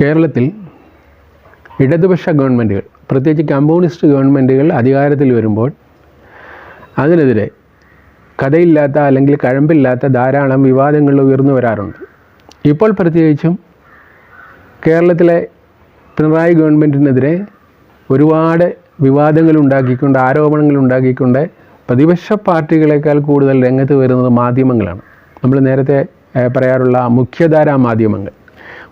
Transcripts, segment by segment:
കേരളത്തിൽ ഇടതുപക്ഷ ഗവൺമെന്റുകൾ പ്രത്യേകിച്ച് കമ്മ്യൂണിസ്റ്റ് ഗവൺമെന്റുകൾ അധികാരത്തിൽ വരുമ്പോൾ അതിനെതിരെ കഥയില്ലാത്ത അല്ലെങ്കിൽ കഴമ്പില്ലാത്ത ധാരാളം വിവാദങ്ങൾ ഉയർന്നു വരാറുണ്ട്. ഇപ്പോൾ പ്രത്യേകിച്ചും കേരളത്തിലെ പിണറായി ഗവൺമെന്റിനെതിരെ ഒരുപാട് വിവാദങ്ങൾ ഉണ്ടാക്കിക്കൊണ്ട് ആരോപണങ്ങൾ ഉണ്ടാക്കിക്കൊണ്ട് പ്രതിപക്ഷ പാർട്ടികളെക്കാൾ കൂടുതൽ രംഗത്ത് വരുന്നത് മാധ്യമങ്ങളാണ്. നമ്മൾ നേരത്തെ പറയാറുള്ള മുഖ്യധാരാ മാധ്യമങ്ങൾ.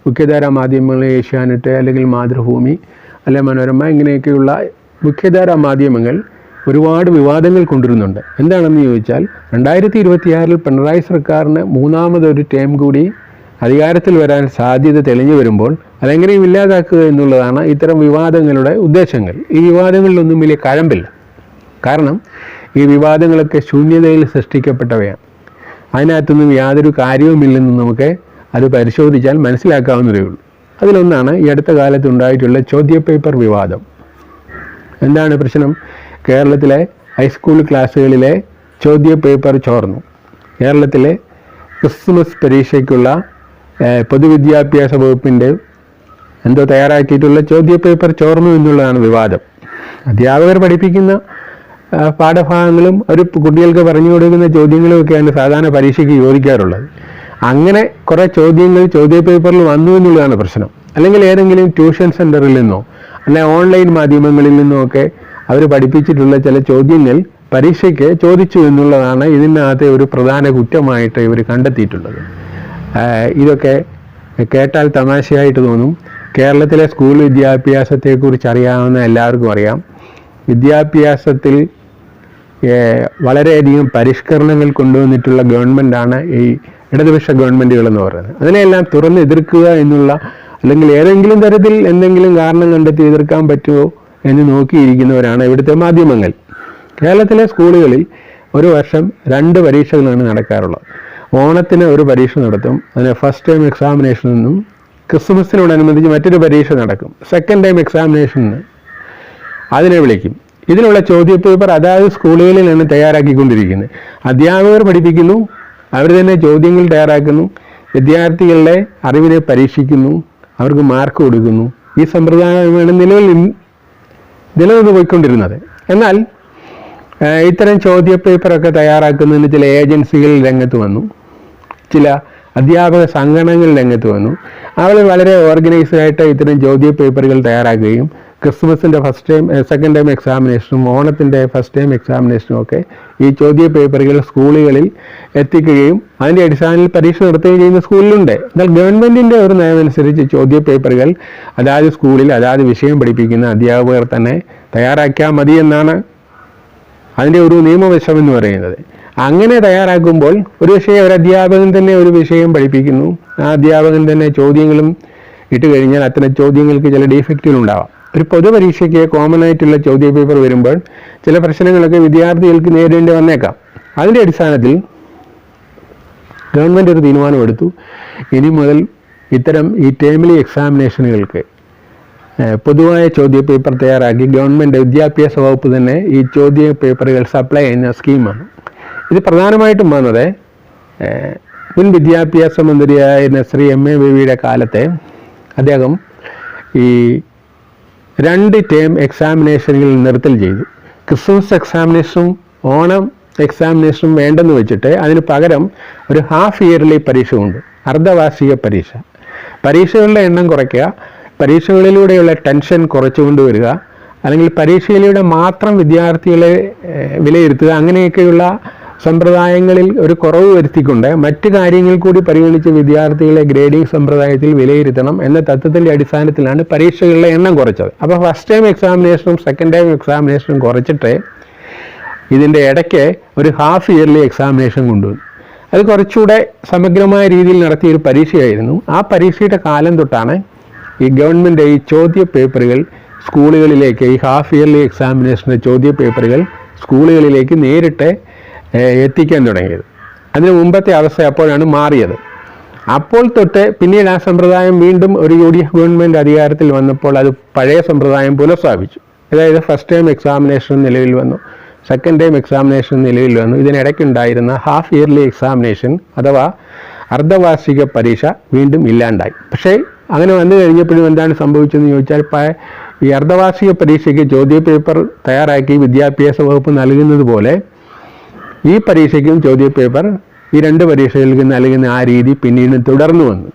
മുഖ്യധാരാ മാധ്യമങ്ങൾ ഏഷ്യാനെറ്റ് അല്ലെങ്കിൽ മാതൃഭൂമി അല്ലെ മനോരമ ഇങ്ങനെയൊക്കെയുള്ള മുഖ്യധാരാ മാധ്യമങ്ങൾ ഒരുപാട് വിവാദങ്ങൾ കൊണ്ടുവരുന്നുണ്ട്. എന്താണെന്ന് ചോദിച്ചാൽ രണ്ടായിരത്തി ഇരുപത്തിയാറിൽ പിണറായി സർക്കാരിന് മൂന്നാമതൊരു ടേം കൂടി അധികാരത്തിൽ വരാൻ സാധ്യത തെളിഞ്ഞു വരുമ്പോൾ അതെങ്ങനെയും ഇല്ലാതാക്കുക എന്നുള്ളതാണ് ഇത്തരം വിവാദങ്ങളുടെ ഉദ്ദേശങ്ങൾ. ഈ വിവാദങ്ങളിലൊന്നും വലിയ കഴമ്പില്ല. കാരണം ഈ വിവാദങ്ങളൊക്കെ ശൂന്യതയിൽ സൃഷ്ടിക്കപ്പെട്ടവയാണ്. അതിനകത്തൊന്നും യാതൊരു കാര്യവുമില്ലെന്ന് നമുക്ക് അത് പരിശോധിച്ചാൽ മനസ്സിലാക്കാവുന്നതേ ഉള്ളൂ. അതിലൊന്നാണ് ഈ അടുത്ത കാലത്ത് ഉണ്ടായിട്ടുള്ള ചോദ്യപേപ്പർ വിവാദം. എന്താണ് പ്രശ്നം? കേരളത്തിലെ ഹൈസ്കൂൾ ക്ലാസ്സുകളിലെ ചോദ്യപേപ്പർ ചോർന്നു. കേരളത്തിലെ ക്രിസ്മസ് പരീക്ഷയ്ക്കുള്ള പൊതുവിദ്യാഭ്യാസ വകുപ്പിന്റെ എന്തോ തയ്യാറാക്കിയിട്ടുള്ള ചോദ്യപേപ്പർ ചോർന്നു എന്നുള്ളതാണ് വിവാദം. അധ്യാപകർ പഠിപ്പിക്കുന്ന പാഠഭാഗങ്ങളും ഒരു കുട്ടികൾക്ക് പറഞ്ഞു കൊടുക്കുന്ന ചോദ്യങ്ങളും ഒക്കെയാണ് സാധാരണ പരീക്ഷയ്ക്ക് ചോദിക്കാറുള്ളത്. അങ്ങനെ കുറേ ചോദ്യങ്ങൾ ചോദ്യ പേപ്പറിൽ വന്നു എന്നുള്ളതാണ് പ്രശ്നം. അല്ലെങ്കിൽ ഏതെങ്കിലും ട്യൂഷൻ സെന്ററിൽ നിന്നോ അല്ലെ ഓൺലൈൻ മാധ്യമങ്ങളിൽ നിന്നോ ഒക്കെ അവർ പഠിപ്പിച്ചിട്ടുള്ള ചില ചോദ്യങ്ങൾ പരീക്ഷയ്ക്ക് ചോദിച്ചു എന്നുള്ളതാണ് ഇതിനകത്തെ ഒരു പ്രധാന കുറ്റമായിട്ട് ഇവർ കണ്ടെത്തിയിട്ടുള്ളത്. ഇതൊക്കെ കേട്ടാൽ തമാശയായിട്ട് തോന്നും. കേരളത്തിലെ സ്കൂൾ വിദ്യാഭ്യാസത്തെക്കുറിച്ച് അറിയാവുന്ന എല്ലാവർക്കും അറിയാം. വിദ്യാഭ്യാസത്തിൽ വളരെയധികം പരിഷ്കരണങ്ങൾ കൊണ്ടുവന്നിട്ടുള്ള ഗവൺമെന്റാണ് ഈ ഇടതുപക്ഷ ഗവൺമെന്റുകൾ എന്ന് പറയുന്നത്. അതിനെല്ലാം തുറന്ന് എതിർക്കുക എന്നുള്ള അല്ലെങ്കിൽ ഏതെങ്കിലും തരത്തിൽ എന്തെങ്കിലും കാരണം കണ്ടെത്തി എതിർക്കാൻ പറ്റുമോ എന്ന് നോക്കിയിരിക്കുന്നവരാണ് ഇവിടുത്തെ മാധ്യമങ്ങൾ. കേരളത്തിലെ സ്കൂളുകളിൽ ഒരു വർഷം രണ്ട് പരീക്ഷകളാണ് നടക്കാറുള്ളത്. ഓണത്തിന് ഒരു പരീക്ഷ നടത്തും അതിന് ഫസ്റ്റ് ടൈം എക്സാമിനേഷൻ നിന്നും ക്രിസ്മസിനോടനുബന്ധിച്ച് മറ്റൊരു പരീക്ഷ നടക്കും. സെക്കൻഡ് ടൈം എക്സാമിനേഷന് അതിനെ വിളിക്കും. ഇതിനുള്ള ചോദ്യപേപ്പർ അതായത് സ്കൂളുകളിലാണ് തയ്യാറാക്കിക്കൊണ്ടിരിക്കുന്നത്. അധ്യാപകർ പഠിപ്പിക്കുന്നു അവർ തന്നെ ചോദ്യങ്ങൾ തയ്യാറാക്കുന്നു വിദ്യാർത്ഥികളുടെ അറിവിനെ പരീക്ഷിക്കുന്നു അവർക്ക് മാർക്ക് കൊടുക്കുന്നു. ഈ സമ്പ്രദായമാണ് നിലവിൽ നിലനിന്ന് പോയിക്കൊണ്ടിരുന്നത്. എന്നാൽ ഇത്തരം ചോദ്യ പേപ്പറൊക്കെ തയ്യാറാക്കുന്നതിന് ചില ഏജൻസികൾ രംഗത്ത് വന്നു. ചില അധ്യാപക സംഘടനകൾ രംഗത്ത് വന്നു. അവർ വളരെ ഓർഗനൈസ്ഡായിട്ട് ഇത്തരം ചോദ്യ പേപ്പറുകൾ തയ്യാറാക്കുകയും ക്രിസ്മസിന്റെ ഫസ്റ്റ് ടൈം സെക്കൻഡ് ടൈം എക്സാമിനേഷനും ഓണത്തിന്റെ ഫസ്റ്റ് ടൈം എക്സാമിനേഷനും ഒക്കെ ഈ ചോദ്യ പേപ്പറുകൾ സ്കൂളുകളിൽ എത്തിക്കുകയും അതിന്റെ അടിസ്ഥാനത്തിൽ പരീക്ഷ നടത്തുകയും ചെയ്യുന്ന സ്കൂളിലുണ്ട്. എന്നാൽ ഗവൺമെന്റിന്റെ ഒരു നയമനുസരിച്ച് ചോദ്യ പേപ്പറുകൾ അതാത് സ്കൂളിൽ അതാത് വിഷയം പഠിപ്പിക്കുന്ന അധ്യാപകർ തന്നെ തയ്യാറാക്കിയാൽ മതി എന്നാണ് അതിന്റെ ഒരു നിയമവശം എന്ന് പറയുന്നത്. അങ്ങനെ തയ്യാറാക്കുമ്പോൾ ഒരു വിഷയം ഒരു അധ്യാപകൻ തന്നെ ഒരു വിഷയം പഠിപ്പിക്കുന്നു. ആ അധ്യാപകൻ തന്നെ ചോദ്യങ്ങളും ഇട്ട് കഴിഞ്ഞാൽ അത്തരം ചോദ്യങ്ങൾക്ക് ചില ഡിഫക്റ്റുകൾ ഉണ്ടാവാം. ഒരു പൊതുപരീക്ഷയ്ക്ക് കോമൺ ആയിട്ടുള്ള ചോദ്യ പേപ്പർ വരുമ്പോൾ ചില പ്രശ്നങ്ങളൊക്കെ വിദ്യാർത്ഥികൾക്ക് നേരിടേണ്ടി വന്നേക്കാം. അതിന്റെ അടിസ്ഥാനത്തിൽ ഗവൺമെന്റ് ഒരു തീരുമാനമെടുത്തു. ഇനി മുതൽ ഇത്തരം ഈ ടേമിലി എക്സാമിനേഷനുകൾക്ക് പൊതുവായ ചോദ്യ പേപ്പർ തയ്യാറാക്കി ഗവൺമെന്റ് വിദ്യാഭ്യാസ വകുപ്പ് തന്നെ ഈ ചോദ്യ പേപ്പറുകൾ സപ്ലൈ ചെയ്യുന്ന സ്കീമാണ് ഇത് പ്രധാനമായിട്ടും വന്നത് മുൻ വിദ്യാഭ്യാസ മന്ത്രിയായിരുന്ന ശ്രീ എം എ ബേബിയുടെ കാലത്തെ അദ്ദേഹം ഈ രണ്ട് ടേം എക്സാമിനേഷനിൽ നിർത്തൽ ചെയ്തു. ക്രിസ്മസ് എക്സാമിനേഷനും ഓണം എക്സാമിനേഷനും വേണ്ടെന്ന് വെച്ചിട്ട് അതിന് പകരം ഒരു ഹാഫ് ഇയർലി പരീക്ഷ ഉണ്ട് അർദ്ധവാർഷിക പരീക്ഷ. പരീക്ഷകളുടെ എണ്ണം കുറയ്ക്കുക പരീക്ഷകളിലൂടെയുള്ള ടെൻഷൻ കുറച്ചു കൊണ്ടുവരിക അല്ലെങ്കിൽ പരീക്ഷയിലൂടെ മാത്രം വിദ്യാർത്ഥികളെ വിലയിരുത്തുക അങ്ങനെയൊക്കെയുള്ള സമ്പ്രദായങ്ങളിൽ ഒരു കുറവ് വരുത്തിക്കൊണ്ട് മറ്റ് കാര്യങ്ങൾ കൂടി പരിഗണിച്ച് വിദ്യാർത്ഥികളെ ഗ്രേഡിംഗ് സമ്പ്രദായത്തിൽ വിലയിരുത്തണം എന്ന തത്വത്തിന്റെ അടിസ്ഥാനത്തിലാണ് പരീക്ഷകളുടെ എണ്ണം കുറച്ചത്. അപ്പോൾ ഫസ്റ്റ് ടൈം എക്സാമിനേഷനും സെക്കൻഡ് ടൈം എക്സാമിനേഷനും കുറച്ചിട്ട് ഇതിന്റെ ഇടയ്ക്ക് ഒരു ഹാഫ് ഇയർലി എക്സാമിനേഷൻ കൊണ്ടുവന്നു. അത് കുറച്ചുകൂടെ സമഗ്രമായ രീതിയിൽ നടത്തിയ ഒരു പരീക്ഷയായിരുന്നു. ആ പരീക്ഷയുടെ കാലം തൊട്ടാണ് ഈ ഗവൺമെന്റ് ഈ ചോദ്യ പേപ്പറുകൾ സ്കൂളുകളിലേക്ക് ഈ ഹാഫ് ഇയർലി എക്സാമിനേഷന്റെ ചോദ്യ പേപ്പറുകൾ സ്കൂളുകളിലേക്ക് നേരിട്ട് എത്തിക്കാൻ തുടങ്ങിയത്. അതിന് മുമ്പത്തെ അവസ്ഥ അപ്പോഴാണ് മാറിയത്. അപ്പോൾ തൊട്ട് പിന്നീട് ആ സമ്പ്രദായം വീണ്ടും ഒരു യു ഡി എഫ് ഗവൺമെന്റ് അധികാരത്തിൽ വന്നപ്പോൾ അത് പഴയ സമ്പ്രദായം പുനഃസ്ഥാപിച്ചു. അതായത് ഫസ്റ്റ് ടൈം എക്സാമിനേഷൻ നിലവിൽ വന്നു. സെക്കൻഡ് ടൈം എക്സാമിനേഷൻ നിലവിൽ വന്നു. ഇതിനിടയ്ക്കുണ്ടായിരുന്ന ഹാഫ് ഇയർലി എക്സാമിനേഷൻ അഥവാ അർദ്ധവാർഷിക പരീക്ഷ വീണ്ടും ഇല്ലാണ്ടായി. പക്ഷേ അങ്ങനെ വന്നു കഴിഞ്ഞപ്പോഴും എന്താണ് സംഭവിച്ചതെന്ന് ചോദിച്ചാൽ ഈ അർദ്ധവാർഷിക പരീക്ഷയ്ക്ക് ചോദ്യപേപ്പർ തയ്യാറാക്കി വിദ്യാഭ്യാസ വകുപ്പ് നൽകുന്നത് പോലെ ഈ പരീക്ഷയ്ക്കും ചോദ്യപേപ്പർ ഈ രണ്ട് പരീക്ഷകൾക്ക് നൽകുന്ന ആ രീതി പിന്നീട് തുടർന്നു വന്നു.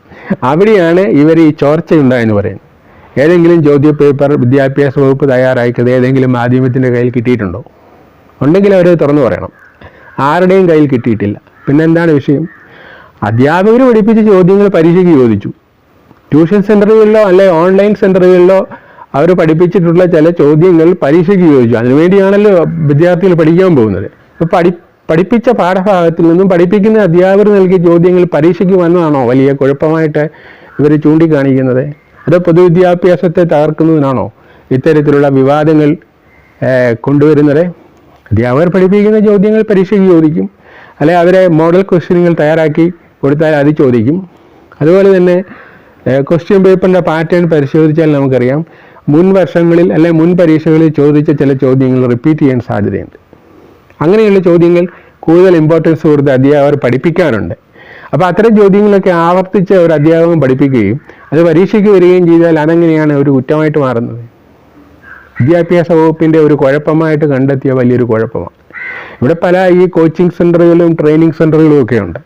അവിടെയാണ് ഇവർ ഈ ചോർച്ച ഉണ്ടായെന്ന് പറയുന്നത്. ഏതെങ്കിലും ചോദ്യപേപ്പർ വിദ്യാഭ്യാസ വകുപ്പ് തയ്യാറാക്കിയത് ഏതെങ്കിലും മാധ്യമത്തിന്റെ കയ്യിൽ കിട്ടിയിട്ടുണ്ടോ? ഉണ്ടെങ്കിൽ അവർ തുറന്നു പറയണം. ആരുടെയും കയ്യിൽ കിട്ടിയിട്ടില്ല. പിന്നെന്താണ് വിഷയം? അധ്യാപകർ പഠിപ്പിച്ച ചോദ്യങ്ങൾ പരീക്ഷയ്ക്ക് ചോദിച്ചു. ട്യൂഷൻ സെന്ററുകളിലോ അല്ലെ ഓൺലൈൻ സെന്ററുകളിലോ അവർ പഠിപ്പിച്ചിട്ടുള്ള ചില ചോദ്യങ്ങൾ പരീക്ഷയ്ക്ക് ചോദിച്ചു. അതിനുവേണ്ടിയാണല്ലോ വിദ്യാർത്ഥികൾ പഠിക്കാൻ പോകുന്നത്. അപ്പോൾ പഠി പഠിപ്പിച്ച പാഠഭാഗത്തിൽ നിന്നും പഠിപ്പിക്കുന്ന അധ്യാപകർ നൽകിയ ചോദ്യങ്ങൾ പരീക്ഷയ്ക്ക് വന്നതാണോ? വലിയ കുഴപ്പമായിട്ട് ഇവർ ചൂണ്ടിക്കാണിക്കുന്നത്. അത് പൊതുവിദ്യാഭ്യാസത്തെ തകർക്കുന്നതിനാണോ ഇത്തരത്തിലുള്ള വിവാദങ്ങൾ കൊണ്ടുവരുന്നത്? അധ്യാപകർ പഠിപ്പിക്കുന്ന ചോദ്യങ്ങൾ പരീക്ഷയ്ക്ക് ചോദിക്കും. അല്ലെ അവരെ മോഡൽ ക്വസ്റ്റ്യനുകൾ തയ്യാറാക്കി കൊടുത്താൽ അത് ചോദിക്കും. അതുപോലെ തന്നെ ക്വസ്റ്റ്യൻ പേപ്പറിന്റെ പാറ്റേൺ പരിശോധിച്ചാൽ നമുക്കറിയാം. മുൻ വർഷങ്ങളിൽ അല്ലെ മുൻ പരീക്ഷകളിൽ ചോദിച്ച ചില ചോദ്യങ്ങൾ റിപ്പീറ്റ് ചെയ്യാൻ സാധ്യതയുണ്ട്. അങ്ങനെയുള്ള ചോദ്യങ്ങൾ കൂടുതൽ ഇമ്പോർട്ടൻസ് കൊടുത്ത് അധ്യാപകർ പഠിപ്പിക്കാറുണ്ട്. അപ്പോൾ അത്തരം ചോദ്യങ്ങളൊക്കെ ആവർത്തിച്ച് ഒരു അധ്യാപകൻ പഠിപ്പിക്കുകയും അത് പരീക്ഷയ്ക്ക് വരികയും ചെയ്താൽ അതെങ്ങനെയാണ് ഒരു കുറ്റമായിട്ട് മാറുന്നത്? വിദ്യാഭ്യാസ വകുപ്പിന്റെ ഒരു കുഴപ്പമായിട്ട് കണ്ടെത്തിയ വലിയൊരു കുഴപ്പമാണ്. ഇവിടെ പല ഈ കോച്ചിങ് സെന്ററുകളും ട്രെയിനിങ് സെന്ററുകളും ഒക്കെ ഉണ്ട്.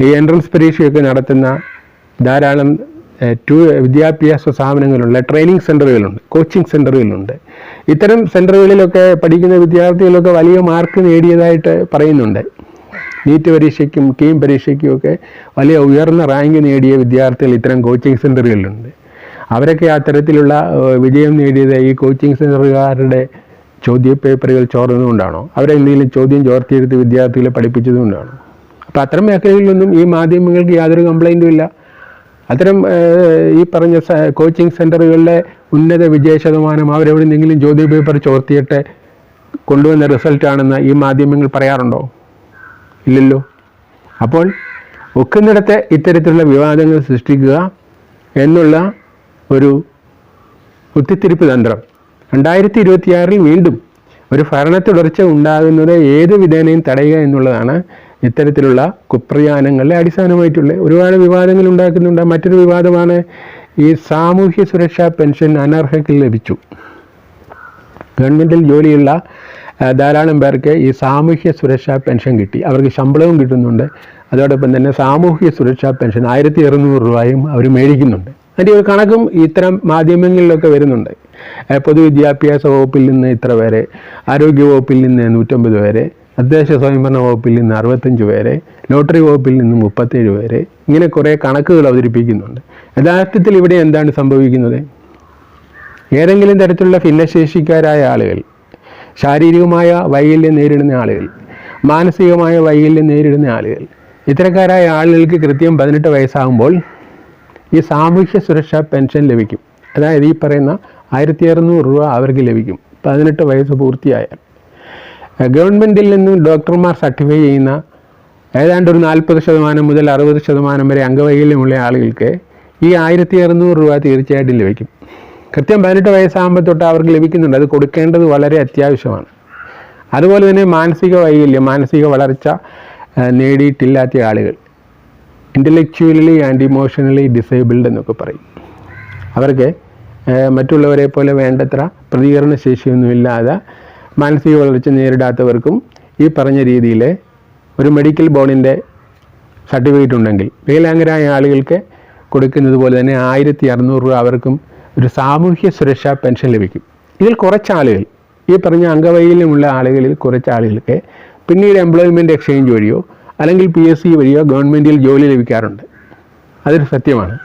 ഈ എൻട്രൻസ് പരീക്ഷയൊക്കെ നടത്തുന്ന ധാരാളം ടു വിദ്യാഭ്യാസ സ്ഥാപനങ്ങളുണ്ട് ട്രെയിനിങ് സെന്ററുകളുണ്ട് കോച്ചിങ് സെന്ററുകളുണ്ട് ഇത്തരം സെന്ററുകളിലൊക്കെ പഠിക്കുന്ന വിദ്യാർത്ഥികളൊക്കെ വലിയ മാർക്ക് നേടിയതായിട്ട് പറയുന്നുണ്ട്. നീറ്റ് പരീക്ഷയ്ക്കും കീം പരീക്ഷയ്ക്കും ഒക്കെ വലിയ ഉയർന്ന റാങ്ക് നേടിയ വിദ്യാർത്ഥികൾ ഇത്തരം കോച്ചിങ് സെന്ററുകളിലുണ്ട് അവരൊക്കെ അത്തരത്തിലുള്ള വിജയം നേടിയത് ഈ കോച്ചിങ് സെന്ററുകാരുടെ ചോദ്യ പേപ്പറുകൾ ചോർന്നതുകൊണ്ടാണോ? അവരെന്തെങ്കിലും ചോദ്യം ചോർത്തിയെടുത്ത് വിദ്യാർത്ഥികളെ പഠിപ്പിച്ചതുകൊണ്ടാണോ? അപ്പോൾ അത്തരം മേഖലകളിലൊന്നും ഈ മാധ്യമങ്ങൾക്ക് യാതൊരു കംപ്ലൈന്റും ഇല്ല. അത്തരം ഈ പറഞ്ഞ കോച്ചിങ് സെന്ററുകളിലെ ഉന്നത വിജയ ശതമാനം അവരെവിടെ നിന്നെങ്കിലും ജ്യോതി പേപ്പർ ചോർത്തിയിട്ട് കൊണ്ടുവന്ന റിസൾട്ടാണെന്ന് ഈ മാധ്യമങ്ങൾ പറയാറുണ്ടോ? ഇല്ലല്ലോ. അപ്പോൾ ഒക്കുന്നിടത്തെ ഇത്തരത്തിലുള്ള വിവാദങ്ങൾ സൃഷ്ടിക്കുക എന്നുള്ള ഒരു കുത്തിത്തിരിപ്പ് തന്ത്രം. രണ്ടായിരത്തി ഇരുപത്തിയാറിൽ വീണ്ടും ഒരു ഭരണ തുടർച്ച ഉണ്ടാകുന്നത് ഏത് വിധേനയും തടയുക എന്നുള്ളതാണ് ഇത്തരത്തിലുള്ള കുപ്രയാനങ്ങളെ അടിസ്ഥാനമായിട്ടുള്ള ഒരുപാട് വിവാദങ്ങൾ ഉണ്ടാക്കുന്നുണ്ട്. മറ്റൊരു വിവാദമാണ് ഈ സാമൂഹ്യ സുരക്ഷാ പെൻഷൻ അനർഹയ്ക്ക് ലഭിച്ചു. ഗവൺമെന്റിൽ ജോലിയുള്ള ധാരാളം പേർക്ക് ഈ സാമൂഹ്യ സുരക്ഷാ പെൻഷൻ കിട്ടി. അവർക്ക് ശമ്പളവും കിട്ടുന്നുണ്ട്. അതോടൊപ്പം തന്നെ സാമൂഹ്യ സുരക്ഷാ പെൻഷൻ ആയിരത്തി ഇരുന്നൂറ് രൂപയും അവർ മേടിക്കുന്നുണ്ട്. അതിന്റെ ഒരു കണക്കും ഇത്തരം മാധ്യമങ്ങളിലൊക്കെ വരുന്നുണ്ട്. പൊതുവിദ്യാഭ്യാസ വകുപ്പിൽ നിന്ന് ഇത്ര പേരെ ആരോഗ്യ വകുപ്പിൽ നിന്ന് നൂറ്റമ്പത് പേരെ തദ്ദേശ സ്വയംഭരണ വകുപ്പിൽ നിന്ന് അറുപത്തഞ്ച് പേരെ ലോട്ടറി വകുപ്പിൽ നിന്ന് മുപ്പത്തേഴ് പേരെ ഇങ്ങനെ കുറേ കണക്കുകൾ അവതരിപ്പിക്കുന്നുണ്ട്. യഥാർത്ഥത്തിൽ ഇവിടെ എന്താണ് സംഭവിക്കുന്നത്? ഏതെങ്കിലും തരത്തിലുള്ള ഭിന്നശേഷിക്കാരായ ആളുകൾ ശാരീരികമായ വൈകല്യം നേരിടുന്ന ആളുകൾ മാനസികമായ വൈകല്യം നേരിടുന്ന ആളുകൾ ഇത്തരക്കാരായ ആളുകൾക്ക് കൃത്യം പതിനെട്ട് വയസ്സാകുമ്പോൾ ഈ സാമൂഹ്യ സുരക്ഷാ പെൻഷൻ ലഭിക്കും. അതായത് ഈ പറയുന്ന ആയിരത്തി അറുന്നൂറ് രൂപ അവർക്ക് ലഭിക്കും. പതിനെട്ട് വയസ്സ് പൂർത്തിയായാൽ. ഗവൺമെന്റിൽ നിന്നും ഡോക്ടർമാർ സർട്ടിഫൈ ചെയ്യുന്ന ഏതാണ്ട് ഒരു നാൽപ്പത് ശതമാനം മുതൽ അറുപത് ശതമാനം വരെ അംഗവൈകല്യമുള്ള ആളുകൾക്ക് ഈ ആയിരത്തി അറുന്നൂറ് രൂപ തീർച്ചയായിട്ടും ലഭിക്കും. കൃത്യം പതിനെട്ട് വയസ്സാകുമ്പോൾ തൊട്ട് അവർക്ക് ലഭിക്കുന്നുണ്ട്. അത് കൊടുക്കേണ്ടത് വളരെ അത്യാവശ്യമാണ്. അതുപോലെ തന്നെ മാനസിക വൈകല്യം മാനസിക വളർച്ച നേടിയിട്ടില്ലാത്ത ആളുകൾ ഇന്റലക്ച്വലി ആൻഡ് ഇമോഷണലി ഡിസേബിൾഡ് എന്നൊക്കെ പറയും. അവർക്ക് മറ്റുള്ളവരെ പോലെ വേണ്ടത്ര പ്രതികരണ ശേഷിയൊന്നുമില്ലാതെ മാനസിക വളർച്ച നേരിടാത്തവർക്കും ഈ പറഞ്ഞ രീതിയിൽ ഒരു മെഡിക്കൽ ബോർഡിന്റെ സർട്ടിഫിക്കറ്റ് ഉണ്ടെങ്കിൽ വികലാംഗരായ ആളുകൾക്ക് കൊടുക്കുന്നത് പോലെ തന്നെ ആയിരത്തി അറുന്നൂറ് രൂപ അവർക്കും ഒരു സാമൂഹ്യ സുരക്ഷാ പെൻഷൻ ലഭിക്കും. ഇതിൽ കുറച്ചാളുകൾ ഈ പറഞ്ഞ അംഗവൈകല്യമുള്ള ആളുകളിൽ കുറച്ച് ആളുകൾക്ക് പിന്നീട് എംപ്ലോയ്മെന്റ് എക്സ്ചേഞ്ച് വഴിയോ അല്ലെങ്കിൽ പി എസ് സി വഴിയോ ഗവൺമെന്റിൽ ജോലി ലഭിക്കാറുണ്ട്. അതൊരു സത്യമാണ്.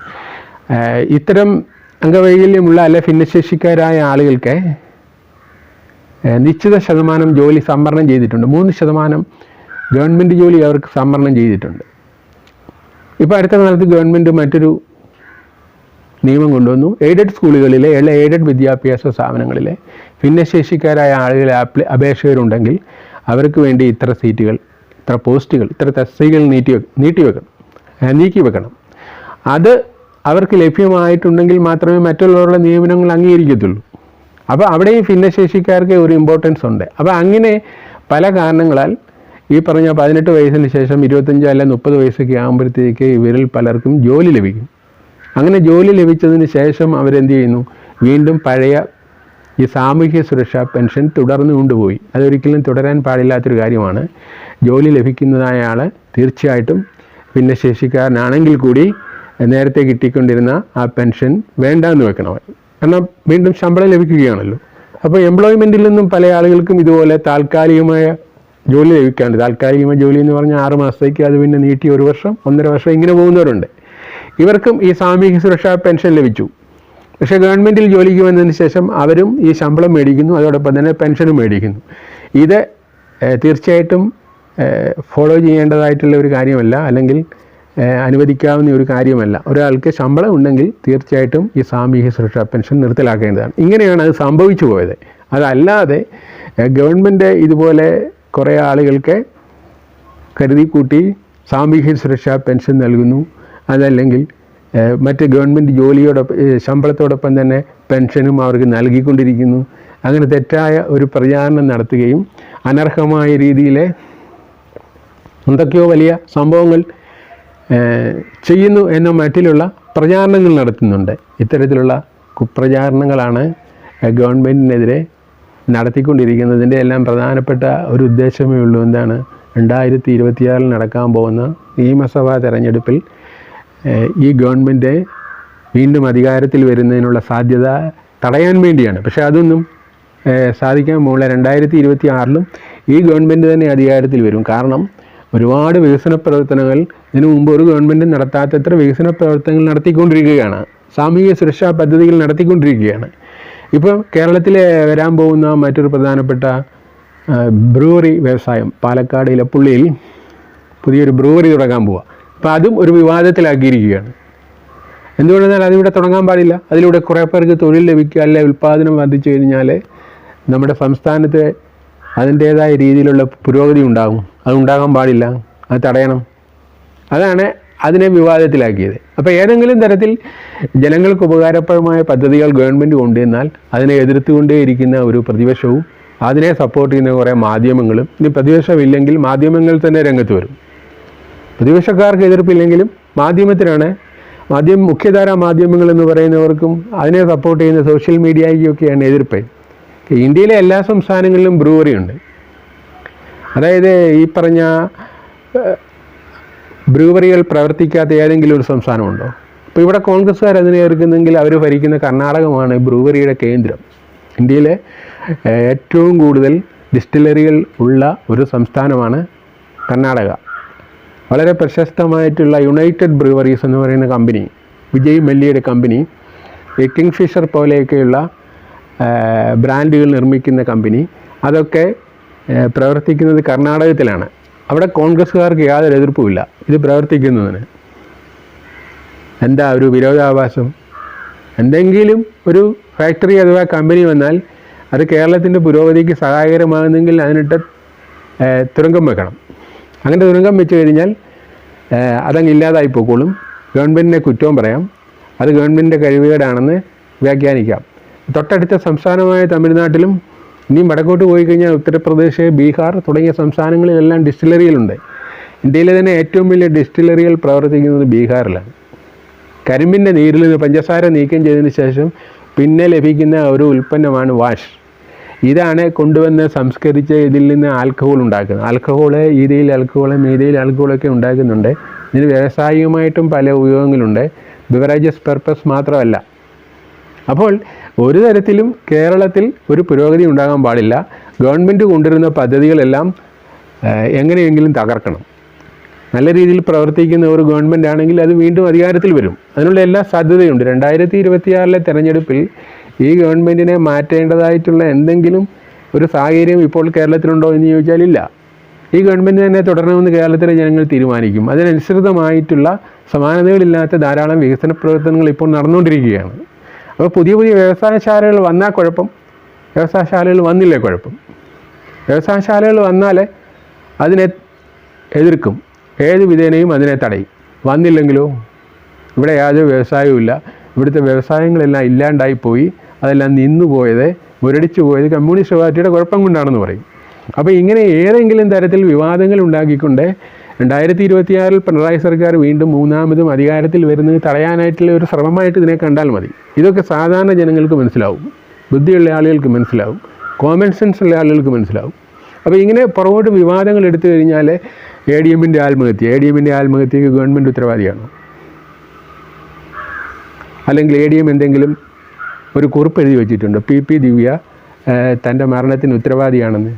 ഇത്തരം അംഗവൈകല്യമുള്ള അല്ലെ ഭിന്നശേഷിക്കാരായ ആളുകൾക്ക് നിശ്ചിത ശതമാനം ജോലി സംവരണം ചെയ്തിട്ടുണ്ട്. മൂന്ന് ശതമാനം ഗവൺമെന്റ് ജോലി അവർക്ക് സംവരണം ചെയ്തിട്ടുണ്ട്. ഇപ്പോൾ അടുത്ത കാലത്ത് ഗവൺമെന്റ് മറ്റൊരു നിയമം കൊണ്ടുവന്നു. എയ്ഡഡ് സ്കൂളുകളിലെ എല്ലാ എയ്ഡഡ് വിദ്യാഭ്യാസ സ്ഥാപനങ്ങളിലെ ഭിന്നശേഷിക്കാരായ ആളുകളെ ആപ്ലി അപേക്ഷകരുണ്ടെങ്കിൽ അവർക്ക് വേണ്ടി ഇത്ര സീറ്റുകൾ ഇത്ര പോസ്റ്റുകൾ ഇത്ര തസ്തികൾ നീട്ടി നീട്ടി വെക്കണം. നീക്കി വെക്കണം. അത് അവർക്ക് ലഭ്യമായിട്ടുണ്ടെങ്കിൽ മാത്രമേ മറ്റുള്ളവരുടെ നിയമനങ്ങൾ അംഗീകരിക്കത്തുള്ളൂ. അപ്പോൾ അവിടെയും ഭിന്നശേഷിക്കാർക്ക് ഒരു ഇമ്പോർട്ടൻസ് ഉണ്ട്. അപ്പോൾ അങ്ങനെ പല കാരണങ്ങളാൽ ഈ പറഞ്ഞ പതിനെട്ട് വയസ്സിന് ശേഷം ഇരുപത്തഞ്ച് അല്ല മുപ്പത് വയസ്സൊക്കെ ആകുമ്പോഴത്തേക്ക് ഇവരിൽ പലർക്കും ജോലി ലഭിക്കും. അങ്ങനെ ജോലി ലഭിച്ചതിന് ശേഷം അവരെന്ത് ചെയ്യുന്നു? വീണ്ടും പഴയ ഈ സാമൂഹ്യ സുരക്ഷാ പെൻഷൻ തുടർന്നു കൊണ്ടുപോയി. അതൊരിക്കലും തുടരാൻ പാടില്ലാത്തൊരു കാര്യമാണ്. ജോലി ലഭിക്കുന്നതായ ആൾ തീർച്ചയായിട്ടും ഭിന്നശേഷിക്കാരനാണെങ്കിൽ കൂടി നേരത്തെ കിട്ടിക്കൊണ്ടിരുന്ന ആ പെൻഷൻ വേണ്ടാന്ന് വെക്കണം കാരണം വീണ്ടും ശമ്പളം ലഭിക്കുകയാണല്ലോ. അപ്പോൾ എംപ്ലോയ്മെന്റിൽ നിന്നും പല ആളുകൾക്കും ഇതുപോലെ താൽക്കാലികമായ ജോലി ലഭിക്കാണ്ട് താൽക്കാലികമായ ജോലി എന്ന് പറഞ്ഞാൽ ആറ് മാസത്തേക്ക് അത് പിന്നെ നീട്ടി ഒരു വർഷം ഒന്നര വർഷം ഇങ്ങനെ പോകുന്നവരുണ്ട്. ഇവർക്കും ഈ സാമൂഹിക സുരക്ഷാ പെൻഷൻ ലഭിച്ചു. പക്ഷേ ഗവൺമെന്റിൽ ജോലിക്ക് വന്നതിന് ശേഷം അവരും ഈ ശമ്പളം മേടിക്കുന്നു അതോടൊപ്പം തന്നെ പെൻഷനും മേടിക്കുന്നു. ഇത് തീർച്ചയായിട്ടും ഫോളോ ചെയ്യേണ്ടതായിട്ടുള്ള ഒരു കാര്യമല്ല. അല്ലെങ്കിൽ അനുവദിക്കാവുന്ന ഒരു കാര്യമല്ല ഒരാൾക്ക് ശമ്പളം ഉണ്ടെങ്കിൽ തീർച്ചയായിട്ടും ഈ സാമൂഹ്യ സുരക്ഷാ പെൻഷൻ നിർത്തലാക്കേണ്ടതാണ്. ഇങ്ങനെയാണ് അത് സംഭവിച്ചു പോയത്. അതല്ലാതെ ഗവൺമെന്റ് ഇതുപോലെ കുറേ ആളുകൾക്ക് കരുതി കൂട്ടി സാമൂഹ്യ സുരക്ഷാ പെൻഷൻ നൽകുന്നു. അതല്ലെങ്കിൽ മറ്റ് ഗവൺമെന്റ് ജോലിയോടൊപ്പം ശമ്പളത്തോടൊപ്പം തന്നെ പെൻഷനും അവർക്ക് നൽകിക്കൊണ്ടിരിക്കുന്നു. അങ്ങനെ തെറ്റായ ഒരു പ്രചാരണം നടത്തുകയും അനർഹമായ രീതിയിലെ എന്തൊക്കെയോ വലിയ സംഭവങ്ങൾ ചെയ്യുന്നു എന്ന മറ്റിലുള്ള പ്രചാരണങ്ങൾ നടത്തുന്നുണ്ട്. ഇത്തരത്തിലുള്ള കുപ്രചാരണങ്ങളാണ് ഗവൺമെന്റിനെതിരെ നടത്തിക്കൊണ്ടിരിക്കുന്നതിന്റെ എല്ലാം പ്രധാനപ്പെട്ട ഒരു ഉദ്ദേശമേ ഉള്ളൂ. എന്താണ്? രണ്ടായിരത്തി ഇരുപത്തിയാറിൽ നടക്കാൻ പോകുന്ന നിയമസഭാ തെരഞ്ഞെടുപ്പിൽ ഈ ഗവൺമെന്റ് വീണ്ടും അധികാരത്തിൽ വരുന്നതിനുള്ള സാധ്യത തടയാൻ വേണ്ടിയാണ്. പക്ഷേ അതൊന്നും സാധിക്കാൻ പോകുന്ന രണ്ടായിരത്തി ഇരുപത്തി ആറിലും ഈ ഗവൺമെന്റ് തന്നെ അധികാരത്തിൽ വരും. കാരണം ഒരുപാട് വികസന പ്രവർത്തനങ്ങൾ ഇതിനു മുമ്പ് ഒരു ഗവൺമെന്റും നടത്താത്തത്ര വികസന പ്രവർത്തനങ്ങൾ നടത്തിക്കൊണ്ടിരിക്കുകയാണ്. സാമൂഹിക സുരക്ഷാ പദ്ധതികൾ നടത്തിക്കൊണ്ടിരിക്കുകയാണ്. ഇപ്പം കേരളത്തിൽ വരാൻ പോകുന്ന മറ്റൊരു പ്രധാനപ്പെട്ട ബ്രൂവറി വ്യവസായം പാലക്കാട് ഇലപ്പുള്ളിയിൽ പുതിയൊരു ബ്രൂവറി തുടങ്ങാൻ പോവുക അപ്പോൾ അതും ഒരു വിവാദത്തിലാക്കിയിരിക്കുകയാണ്. എന്തുകൊണ്ടെന്നാൽ അതിവിടെ തുടങ്ങാൻ പാടില്ല. അതിലൂടെ കുറേ പേർക്ക് തൊഴിൽ ലഭിക്കുക അല്ലെ ഉൽപ്പാദനം വർദ്ധിച്ചു കഴിഞ്ഞാൽ നമ്മുടെ സംസ്ഥാനത്ത് അതിന്റേതായ രീതിയിലുള്ള പുരോഗതി ഉണ്ടാകും. അത് ഉണ്ടാകാൻ പാടില്ല. അത് തടയണം. അതാണ് അതിനെ വിവാദത്തിലാക്കിയത്. അപ്പോൾ ഏതെങ്കിലും തരത്തിൽ ജനങ്ങൾക്ക് ഉപകാരപ്രദമായ പദ്ധതികൾ ഗവൺമെന്റ് കൊണ്ടുവന്നാൽ അതിനെ എതിർത്തുകൊണ്ടേയിരിക്കുന്ന ഒരു പ്രതിപക്ഷവും അതിനെ സപ്പോർട്ട് ചെയ്യുന്ന കുറേ മാധ്യമങ്ങളും ഇനി പ്രതിപക്ഷമില്ലെങ്കിൽ മാധ്യമങ്ങൾ തന്നെ രംഗത്ത് വരും. പ്രതിപക്ഷക്കാർക്ക് എതിർപ്പില്ലെങ്കിലും മാധ്യമത്തിനാണ് മാധ്യമ മുഖ്യധാരാ മാധ്യമങ്ങൾ എന്ന് പറയുന്നവർക്കും അതിനെ സപ്പോർട്ട് ചെയ്യുന്ന സോഷ്യൽ മീഡിയയ്ക്കൊക്കെയാണ് എതിർപ്പ്. ഇന്ത്യയിലെ എല്ലാ സംസ്ഥാനങ്ങളിലും ബ്രൂവറി ഉണ്ട്. അതായത് ഈ പറഞ്ഞ ബ്രൂവറികൾ പ്രവർത്തിക്കാത്ത ഏതെങ്കിലും ഒരു സംസ്ഥാനമുണ്ടോ? അപ്പോൾ ഇവിടെ കോൺഗ്രസ്സുകാർ അതിനെ എതിർക്കുന്നെങ്കിൽ അവർ ഭരിക്കുന്ന കർണാടകമാണ് ബ്രൂവറിയുടെ കേന്ദ്രം. ഇന്ത്യയിലെ ഏറ്റവും കൂടുതൽ ഡിസ്റ്റിലറികൾ ഉള്ള ഒരു സംസ്ഥാനമാണ് കർണാടക. വളരെ പ്രശസ്തമായിട്ടുള്ള യുണൈറ്റഡ് ബ്രൂവറീസ് എന്ന് പറയുന്ന കമ്പനി വിജയ് മല്യയുടെ കമ്പനി കിങ് ഫിഷർ പോലെയൊക്കെയുള്ള ബ്രാൻഡുകൾ നിർമ്മിക്കുന്ന കമ്പനി. അതൊക്കെ പ്രവർത്തിക്കുന്നത് കർണാടകത്തിലാണ്. അവിടെ കോൺഗ്രസ്സുകാർക്ക് യാതൊരു എതിർപ്പുമില്ല. ഇത് പ്രവർത്തിക്കുന്നതിന്. എന്താ ഒരു വിരോധാഭാസം? എന്തെങ്കിലും ഒരു ഫാക്ടറി അഥവാ കമ്പനി വന്നാൽ അത് കേരളത്തിന്റെ പുരോഗതിക്ക് സഹായകരമാകുന്നെങ്കിൽ അതിനിട്ട് തുരങ്കം വെക്കണം. അങ്ങനെ തുരങ്കം വെച്ച് കഴിഞ്ഞാൽ അതങ്ങ് ഇല്ലാതായി പോയിക്കോളും. ഗവൺമെന്റിനെ കുറ്റവും പറയാം. അത് ഗവൺമെന്റിന്റെ കഴിവുകേടാണെന്ന് വ്യാഖ്യാനിക്കാം. തൊട്ടടുത്ത സംസ്ഥാനമായ തമിഴ്നാട്ടിലും ഇനി വടക്കോട്ട് പോയി കഴിഞ്ഞാൽ ഉത്തർപ്രദേശ് ബീഹാർ തുടങ്ങിയ സംസ്ഥാനങ്ങളിലെല്ലാം ഡിസ്റ്റിലറികളുണ്ട്. ഇന്ത്യയിലെ തന്നെ ഏറ്റവും വലിയ ഡിസ്റ്റിലറികൾ പ്രവർത്തിക്കുന്നത് ബീഹാറിലാണ്. കരിമ്പിന്റെ നീരിൽ നിന്ന് പഞ്ചസാര നീക്കം ചെയ്തതിന് ശേഷം പിന്നെ ലഭിക്കുന്ന ഒരു ഉൽപ്പന്നമാണ് വാഷ്. ഇതാണ് കൊണ്ടുവന്ന് സംസ്കരിച്ച് ഇതിൽ നിന്ന് ആൽക്കഹോൾ ഉണ്ടാക്കുന്നത്. ആൽക്കഹോൾ ഈരയിൽ ആൽക്കഹോൾ മീരയിൽ ആൽക്കഹോളൊക്കെ ഉണ്ടാക്കുന്നുണ്ട്. ഇതിന് വ്യാവസായികമായിട്ടും പല ഉപയോഗങ്ങളുണ്ട്. ബിവറേജസ് പർപ്പസ് മാത്രമല്ല അപ്പോൾ ഒരു തരത്തിലും കേരളത്തിൽ ഒരു പുരോഗതി ഉണ്ടാകാൻ പാടില്ല. ഗവൺമെന്റ് കൊണ്ടുവരുന്ന പദ്ധതികളെല്ലാം എങ്ങനെയെങ്കിലും തകർക്കണം. നല്ല രീതിയിൽ പ്രവർത്തിക്കുന്ന ഒരു ഗവൺമെന്റ് ആണെങ്കിൽ അത് വീണ്ടും അധികാരത്തിൽ വരും. അതിനുള്ള എല്ലാ സാധ്യതയുണ്ട്. രണ്ടായിരത്തി ഇരുപത്തിയാറിലെ തെരഞ്ഞെടുപ്പിൽ ഈ ഗവൺമെന്റിനെ മാറ്റേണ്ടതായിട്ടുള്ള എന്തെങ്കിലും ഒരു സാഹചര്യം ഇപ്പോൾ കേരളത്തിലുണ്ടോ എന്ന് ചോദിച്ചാൽ ഇല്ല. ഈ ഗവൺമെന്റ് തന്നെ തുടരണമെന്ന് കേരളത്തിലെ ജനങ്ങൾ തീരുമാനിക്കും. അതിനനുസൃതമായിട്ടുള്ള സമാനതകളില്ലാത്ത ധാരാളം വികസന പ്രവർത്തനങ്ങൾ ഇപ്പോൾ നടന്നുകൊണ്ടിരിക്കുകയാണ്. അപ്പോൾ പുതിയ പുതിയ വ്യവസായശാലകൾ വന്നാൽ കുഴപ്പം. വ്യവസായശാലകൾ വന്നില്ലേ കുഴപ്പം. വ്യവസായശാലകൾ വന്നാൽ അതിനെ എതിർക്കും. ഏത് വിധേനയും അതിനെ തടയും. വന്നില്ലെങ്കിലോ? ഇവിടെ യാതൊരു വ്യവസായവും ഇല്ല. ഇവിടുത്തെ വ്യവസായങ്ങളെല്ലാം ഇല്ലാണ്ടായി പോയി. അതെല്ലാം നിന്നു പോയത് മുരടിച്ചു പോയത് കമ്മ്യൂണിസ്റ്റ് പാർട്ടിയുടെ കുഴപ്പം കൊണ്ടാണെന്ന് പറയും. അപ്പോൾ ഇങ്ങനെ ഏതെങ്കിലും തരത്തിൽ വിവാദങ്ങൾ ഉണ്ടാക്കിക്കൊണ്ട് രണ്ടായിരത്തി ഇരുപത്തിയാറിൽ പിണറായി സർക്കാർ വീണ്ടും മൂന്നാമതും അധികാരത്തിൽ വരുന്നത് തടയാനായിട്ടുള്ള ഒരു ശ്രമമായിട്ട് ഇതിനെ കണ്ടാൽ മതി. ഇതൊക്കെ സാധാരണ ജനങ്ങൾക്ക് മനസ്സിലാവും. ബുദ്ധിയുള്ള ആളുകൾക്ക് മനസ്സിലാവും. കോമൺ സെൻസ് ഉള്ള ആളുകൾക്ക് മനസ്സിലാവും. അപ്പോൾ ഇങ്ങനെ പുറകോട്ട് വിവാദങ്ങൾ എടുത്തു കഴിഞ്ഞാൽ എ ഡി എമ്മിന്റെ ആത്മഹത്യ എ ഡി എമ്മിന്റെ ആത്മഹത്യക്ക് ഗവൺമെന്റ് ഉത്തരവാദിയാണ്? അല്ലെങ്കിൽ എ ഡി എം എന്തെങ്കിലും ഒരു കുറിപ്പ് എഴുതി വെച്ചിട്ടുണ്ട്? പി പി ദിവ്യ തന്റെ മരണത്തിന് ഉത്തരവാദിയാണെന്ന്?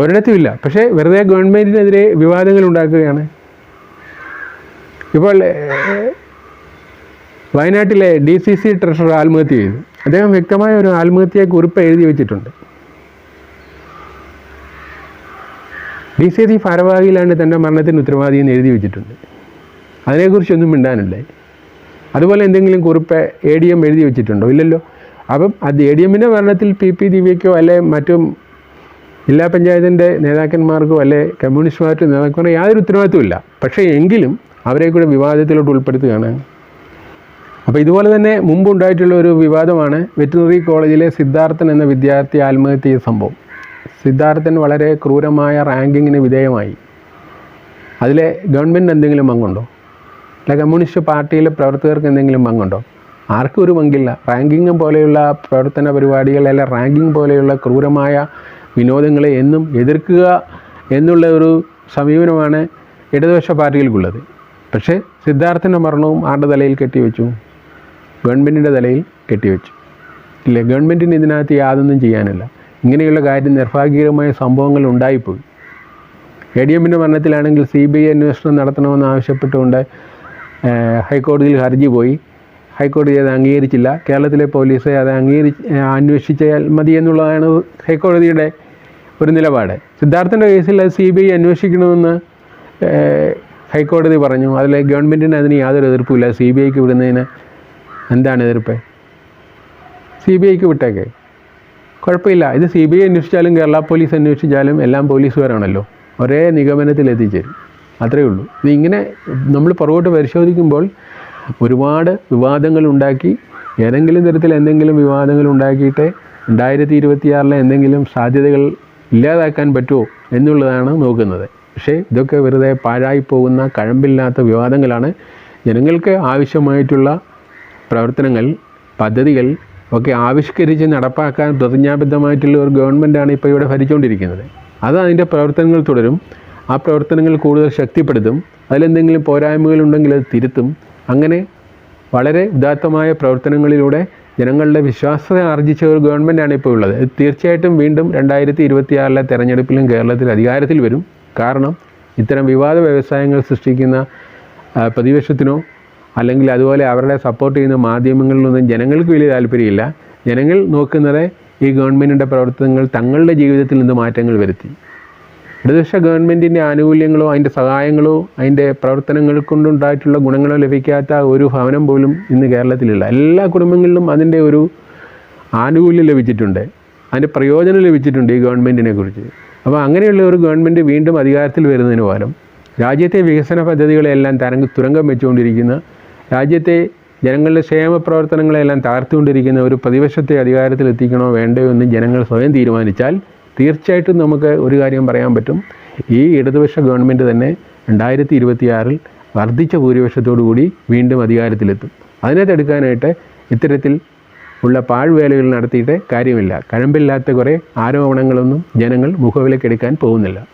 ഒരിടത്തുമില്ല പക്ഷേ വെറുതെ ഗവൺമെന്റിനെതിരെ വിവാദങ്ങൾ ഉണ്ടാക്കുകയാണ്. ഇപ്പോൾ വയനാട്ടിലെ ഡി സി സി ട്രഷറർ ആത്മഹത്യ ചെയ്തു. അദ്ദേഹം വ്യക്തമായ ഒരു ആത്മഹത്യ കുറിപ്പ് എഴുതി വെച്ചിട്ടുണ്ട്. ഡി സി സി ഭാരവാഹിയിലാണ് തന്റെ മരണത്തിന് ഉത്തരവാദി എന്ന് എഴുതി വെച്ചിട്ടുണ്ട്. അതിനെക്കുറിച്ചൊന്നും മിണ്ടാനില്ലേ. അതുപോലെ എന്തെങ്കിലും കുറിപ്പ് എ ഡി എം എഴുതി വെച്ചിട്ടുണ്ടോ? ഇല്ലല്ലോ. അപ്പം അത് എ ഡി എമ്മിന്റെ മരണത്തിൽ പി പി ദിവ്യയ്ക്കോ അല്ലെ മറ്റും ജില്ലാ പഞ്ചായത്തിന്റെ നേതാക്കന്മാർക്കോ അല്ലെ കമ്മ്യൂണിസ്റ്റ് പാർട്ടി നേതാക്കന്മാർക്കോ യാതൊരു ഉത്തരവാദിത്വമില്ല പക്ഷേ എങ്കിലും അവരെ കൂടെ വിവാദത്തിലോട്ട് ഉൾപ്പെടുത്തുകയാണ്. അപ്പോൾ ഇതുപോലെ തന്നെ മുമ്പുണ്ടായിട്ടുള്ള ഒരു വിവാദമാണ് വെറ്റിനറി കോളേജിലെ സിദ്ധാർത്ഥൻ എന്ന വിദ്യാർത്ഥി ആത്മഹത്യ സംഭവം. സിദ്ധാർത്ഥൻ വളരെ ക്രൂരമായ റാങ്കിങ്ങിന് വിധേയമായി. അതിലെ ഗവൺമെന്റ് എന്തെങ്കിലും പങ്കുണ്ടോ? അല്ല കമ്മ്യൂണിസ്റ്റ് പാർട്ടിയിലെ പ്രവർത്തകർക്ക് എന്തെങ്കിലും പങ്കുണ്ടോ? ആർക്കും ഒരു പങ്കില്ല. റാങ്കിങ് പോലെയുള്ള പ്രവർത്തന പരിപാടികൾ അല്ല റാങ്കിങ് പോലെയുള്ള ക്രൂരമായ വിനോദങ്ങളെ എന്നും എതിർക്കുക എന്നുള്ള ഒരു സമീപനമാണ് ഇടതുപക്ഷ പാർട്ടികൾക്കുള്ളത്. പക്ഷേ സിദ്ധാർത്ഥന്റെ മരണവും ആരുടെ തലയിൽ കെട്ടിവെച്ചു? ഗവൺമെന്റിന്റെ തലയിൽ കെട്ടിവെച്ചു. ഇല്ല ഗവൺമെന്റിന് ഇതിനകത്ത് യാതൊന്നും ചെയ്യാനില്ല. ഇങ്ങനെയുള്ള കാര്യം നിർഭാഗ്യകരമായ സംഭവങ്ങൾ ഉണ്ടായിപ്പോയി. എ ഡി എമ്മിന്റെ മരണത്തിലാണെങ്കിൽ സി ബി ഐ അന്വേഷണം നടത്തണമെന്ന് ആവശ്യപ്പെട്ടുകൊണ്ട് ഹൈക്കോടതിയിൽ ഹർജി പോയി. ഹൈക്കോടതി അത് അംഗീകരിച്ചില്ല. കേരളത്തിലെ പോലീസ് അത് അംഗീകരി അന്വേഷിച്ചാൽ മതി എന്നുള്ളതാണ് ഹൈക്കോടതിയുടെ ഒരു നിലപാട്. സിദ്ധാർത്ഥന്റെ കേസിൽ അത് സി ബി ഐ അന്വേഷിക്കണമെന്ന് ഹൈക്കോടതി പറഞ്ഞു. അതിൽ ഗവൺമെന്റിന് അതിന് യാതൊരു എതിർപ്പുമില്ല. സി ബി ഐക്ക് വിടുന്നതിന് എന്താണ് എതിർപ്പ്? സി ബി ഐക്ക് വിട്ടേക്കെ. കുഴപ്പമില്ല. ഇത് സി ബി ഐ അന്വേഷിച്ചാലും കേരള പോലീസ് അന്വേഷിച്ചാലും എല്ലാം പോലീസുകാരാണല്ലോ. ഒരേ നിഗമനത്തിൽ എത്തിച്ചേരും അത്രയേ ഉള്ളൂ. ഇത് ഇങ്ങനെ നമ്മൾ പുറകോട്ട് പരിശോധിക്കുമ്പോൾ ഒരുപാട് വിവാദങ്ങൾ ഉണ്ടാക്കി ഏതെങ്കിലും തരത്തിൽ എന്തെങ്കിലും വിവാദങ്ങൾ ഉണ്ടാക്കിയിട്ട് രണ്ടായിരത്തി ഇരുപത്തിയാറിലെ എന്തെങ്കിലും സാധ്യതകൾ ഇല്ലാതാക്കാൻ പറ്റുമോ എന്നുള്ളതാണ് നോക്കുന്നത്. പക്ഷേ ഇതൊക്കെ വെറുതെ പാഴായി പോകുന്ന കഴമ്പില്ലാത്ത വിവാദങ്ങളാണ്. ജനങ്ങൾക്ക് ആവശ്യമായിട്ടുള്ള പ്രവർത്തനങ്ങൾ പദ്ധതികൾ ഒക്കെ ആവിഷ്കരിച്ച് നടപ്പാക്കാൻ പ്രതിജ്ഞാബദ്ധമായിട്ടുള്ള ഒരു ഗവൺമെന്റാണ് ഇപ്പോൾ ഇവിടെ ഭരിച്ചുകൊണ്ടിരിക്കുന്നത് അത് അതിന്റെ പ്രവർത്തനങ്ങൾ തുടരും. ആ പ്രവർത്തനങ്ങൾ കൂടുതൽ ശക്തിപ്പെടുത്തും. അതിലെന്തെങ്കിലും പോരായ്മകളുണ്ടെങ്കിൽ അത് തിരുത്തും. അങ്ങനെ വളരെ ഉദാത്തമായ പ്രവർത്തനങ്ങളിലൂടെ ജനങ്ങളുടെ വിശ്വാസത ആർജിച്ച ഒരു ഗവൺമെന്റാണ് ഇപ്പോൾ ഉള്ളത്. തീർച്ചയായിട്ടും വീണ്ടും രണ്ടായിരത്തി ഇരുപത്തിയാറിലെ തെരഞ്ഞെടുപ്പിലും കേരളത്തിൽ അധികാരത്തിൽ വരും. കാരണം ഇത്തരം വിവാദ വ്യവസായങ്ങൾ സൃഷ്ടിക്കുന്ന പ്രതിപക്ഷത്തിനോ അല്ലെങ്കിൽ അതുപോലെ അവരുടെ സപ്പോർട്ട് ചെയ്യുന്ന മാധ്യമങ്ങളിലൊന്നും ജനങ്ങൾക്ക് വലിയ താല്പര്യമില്ല. ജനങ്ങൾ നോക്കുന്നത് ഈ ഗവൺമെന്റിന്റെ പ്രവർത്തനങ്ങൾ തങ്ങളുടെ ജീവിതത്തിൽ നിന്ന് മാറ്റങ്ങൾ വരുത്തി. ഇടതുപക്ഷ ഗവൺമെന്റിന്റെ ആനുകൂല്യങ്ങളോ അതിന്റെ സഹായങ്ങളോ അതിന്റെ പ്രവർത്തനങ്ങൾ കൊണ്ടുണ്ടായിട്ടുള്ള ഗുണങ്ങളോ ലഭിക്കാത്ത ഒരു ഭവനം പോലും ഇന്ന് കേരളത്തിലില്ല. എല്ലാ കുടുംബങ്ങളിലും അതിന്റെ ഒരു ആനുകൂല്യം ലഭിച്ചിട്ടുണ്ട്. അതിന്റെ പ്രയോജനം ലഭിച്ചിട്ടുണ്ട് ഈ ഗവൺമെന്റിനെ കുറിച്ച്. അപ്പോൾ അങ്ങനെയുള്ള ഒരു ഗവൺമെന്റ് വീണ്ടും അധികാരത്തിൽ വരുന്നതിന് പകരം രാജ്യത്തെ വികസന പദ്ധതികളെല്ലാം തരംഗ തുരങ്കം വെച്ചുകൊണ്ടിരിക്കുന്ന രാജ്യത്തെ ജനങ്ങളുടെ ക്ഷേമ പ്രവർത്തനങ്ങളെല്ലാം തകർത്തുകൊണ്ടിരിക്കുന്ന ഒരു പ്രതിപക്ഷത്തെ അധികാരത്തിൽ എത്തിക്കണോ വേണ്ടയോ എന്ന് ജനങ്ങൾ സ്വയം തീരുമാനിച്ചാൽ തീർച്ചയായിട്ടും നമുക്ക് ഒരു കാര്യം പറയാൻ പറ്റും. ഈ ഇടതുപക്ഷ ഗവൺമെന്റ് തന്നെ രണ്ടായിരത്തി ഇരുപത്തിയാറിൽ വർദ്ധിച്ച കൂടി വീണ്ടും അധികാരത്തിലെത്തും. അതിനെ തടുക്കാനായിട്ട് ഇത്തരത്തിൽ ഉള്ള പാഴ്വേലകൾ നടത്തിയിട്ട് കാര്യമില്ല. കഴമ്പില്ലാത്ത കുറേ ആരോപണങ്ങളൊന്നും ജനങ്ങൾ മുഖവിലക്കെടുക്കാൻ പോകുന്നില്ല.